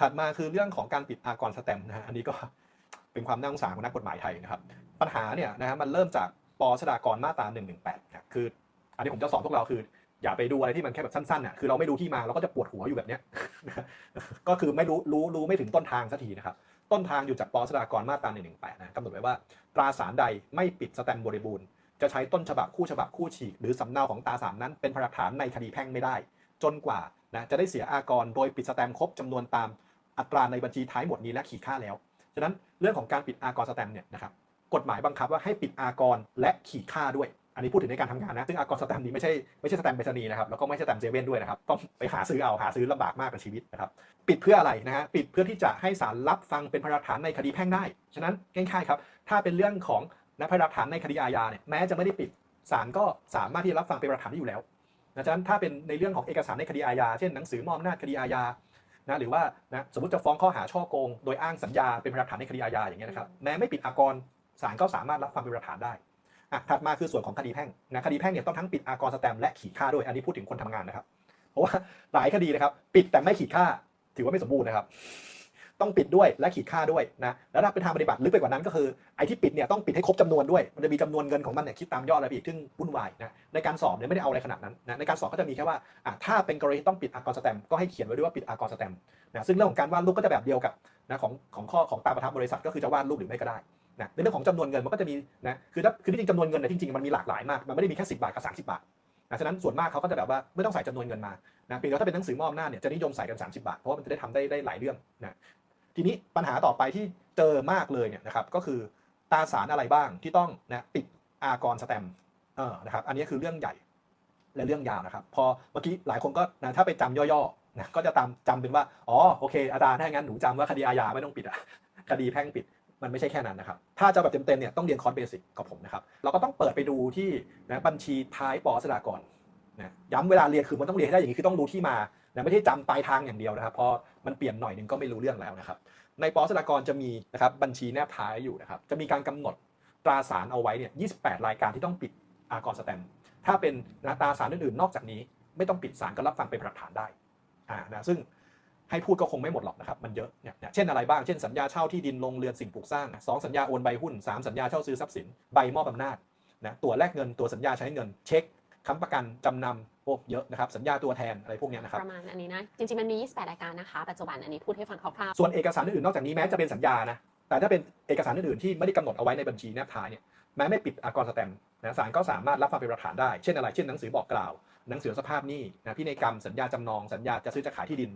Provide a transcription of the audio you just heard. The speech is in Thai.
ถัดมาคือเรื่องของการปิดอากรสแตมนะฮะอันนี้ก็เป็นความน่าสงสารของนักกฎหมายไทยนะครับ ปัญหาเนี่ยนะฮะมันเริ่มจากปชดากรมาตรา1นึนะคือ อันนี้ผมจะสอนพวกเราคือ อย่าไปดูอะไรที่มันแค่แบบสั้นๆน่ะคือเราไม่รู้ที่มาเราก็จะปวดหัวอยู่แบบเนี้ยก็คือไม่รู้รู้รู้ไม่ถึงต้นทางสักทีนะครับต้นทางอยู่จากปชดากรมาตรา1นึนะกำหนดไว้ว่าตราสารใดไม่ปิดสแตมบริบูรณ์จะใช้ต้นฉบับคู่ฉบับคู่ฉีก หรือสำเนาของตราสารนั้นเป็นพยานฐานในคดีแพ่งไม่ได้ จนกว่านะจะได้เสียอากรโดยปิดสแตมครบจำนวนตาม อัตราในบัญชีท้ายหมวดนี้และขีดค่าแล้วฉะนั้นเรื่องของการปิดอากรสแตมเนี่ยนะครับกฎหมายบังคับว่าให้ปิดอากรและขีดค่าด้วย อันนี้พูดถึงในการทำงานนะซึ่งอากรสแตมนี้ไม่ใช่ไม่ใช่สแตมป์ไปรษณีย์นะครับแล้วก็ไม่ใช่สแตมเซเว่นด้วยนะครับต้องไปหาซื้อเอาหาซื้อลำบากมากกับชีวิตนะครับปิดเพื่ออะไรนะฮะปิดเพื่อที่จะให้ศาลรับฟังเป็นพยานหลักฐานในคดีแพ่งได้ฉะนั้นง่ายๆครับถ้าเป็นเรื่องของนะพยานหลักฐานในคดีอาญาเนี่ยแม้จะไม่ได้ปิดศาลก็สามารถที่จะรับฟังเป็นพยานหลักฐานได้อยู่แล้วนะฉะนั้นถ้าเป็นในเรื่องของเอกสารในคดีอาญาเช่นหนังสือมอบอำนาจคดีอาญา นะหรือว่านะสมมติจะฟ้องข้อหาช่อโกง โดยอ้างสัญญาเป็นพยานหลักฐานในคดีอาญาอย่างเงี้ยนะครับแม้ไม่ปิดอากรศาลก็สามารถรับความเป็นพยานหลักฐานได้อะถัดมาคือส่วนของคดีแพ่งนะคดีแพ่งเนี่ยต้องทั้งปิดอากรสแตมและขีดค่าด้วยอันนี้พูดถึงคนทำงานนะครับ เพราะว่าหลายคดีนะครับ ปิดแต่ไม่ขีดค่า ถือว่าไม่สมบูรณ์นะครับ ต้องปิดด้วยและขีดค่าด้วยนะแล้วถ้าเป็นทางปฏิบัติลึกไปกว่านั้นก็คือไอ้ที่ปิดเนี่ยต้องปิดให้ครบจำนวนด้วย มันจะมีจำนวนเงินของมันเนี่ยคิดตามยอดอะไรอีกซึ่งวุ่นวายนะในการสอบเนี่ยไม่ได้เอาอะไรขนาดนั้นนะในการสอบก็จะมีแค่ว่าอะถ้าเป็นกรณีที่ต้องปิดอากรสแตมก็ให้เขียนไว้ด้วยว่าปิดอากรสแตมนะซึ่งเรื่องของการวาดรูปก็จะแบบเดียวกับนะของของข้อของตามประทับบริษัทก็คือจะวาดรูปหรือไม่ก็ได้นะในเรื่องของจำนวนเงินมันก็จะมีนะคือถ้าคือที่จริงจำนวนเงินเนี่ยจริงๆมันมีหลากหลายมากมันไม่ได้มีแค่10บาทกับ30บาทนะฉะนั้นส่วนมากเขาก็จะแบบว่าไม่ต้องใส่จำนวนเงินมานะเพียงแต่ถ้าเป็นหนังสือมอบอำนาเนี่ยจะนิยมใส่กัน 30 บาท เพราะว่ามันจะได้ทำได้ได้หลายเรื่องนะ ทีนี้ปัญหาต่อไปที่เจอมากเลยเนี่ยนะครับก็คือตาสารอะไรบ้างที่ต้องนะปิดอากรสแตมเออนะครับอันนี้คือเรื่องใหญ่และเรื่องยาวนะครับ พอเมื่อกี้หลายคนก็นะถ้าไปจำย่อๆนะก็จะตามจำเป็นว่าอ๋อโอเคอาจารย์ถ้างั้นหนูจำว่าคดีอาญาไม่ต้องปิดอะคดีแพ่งปิดมันไม่ใช่แค่นั้นนะครับ ถ้าจะแบบเต็มๆเนี่ยต้องเรียนคอร์สเบสิกกับผมนะครับ เราก็ต้องเปิดไปดูที่นะบัญชีท้ายปอสดากรนะย้ำเวลาเรียนคือมันต้องเรียนให้ได้อย่างนี้คือต้องรู้ที่มา นะไม่ใช่จำปลายทางอย่างเดียวนะครับพอมันเปลี่ยนหน่อยหนึงก็ไม่รู้เรื่องแล้วนะครับ ในปอสดากรจะมีนะครับบัญชีแนบท้ายอยู่นะครับจะมีการกำหนดตราสารเอาไว้เนี่ย28 รายการที่ต้องปิดอากรสแตมถ้าเป็นนะตราสารอื่นๆ นอกจากนี้ ไม่ต้องปิดสารก็รับฟังเป็นหลักฐานได้อ่านะซึ่งให้พูดก็คงไม่หมดหรอกนะครับ มันเยอะเนี่ยเช่นอะไรบ้าง เช่นสัญญาเช่าที่ดินลงเรือนสิ่งปลูกสร้างสองสัญญาโอนใบหุ้นสามสัญญาเช่าซื้อทรัพย์สิน ใบมอบอำนาจนะตัวแลกเงินตัวสัญญาใช้เงินเช็ค ค้ำประกันจำนำโอ้เยอะนะครับสัญญาตัวแทนอะไรพวกเนี้ยนะครับประมาณอันนี้นะจริงๆมันมี 28 รายการนะคะปัจจุบันอันนี้พูดให้ฟังคร่าวส่วนเอกสารอื่นๆนอกจากนี้แม้จะเป็นสัญญานะแต่ถ้าเป็นเอกสารอื่นๆที่ไม่ได้กำหนดเอาไว้ในบัญชีแนบท้ายเนี่ยแม้ไม่ปิดอากรสแตมป์นะศาลก็สามารถรับฟังเป็นหลักฐานได้เช่นอะไรเช่นหนังสือบอกกล่าวหนังสือสภาพหนี้นะพินัยกรรมสัญญาจำนองสัญญาจะซื้อจะขายที่ดิน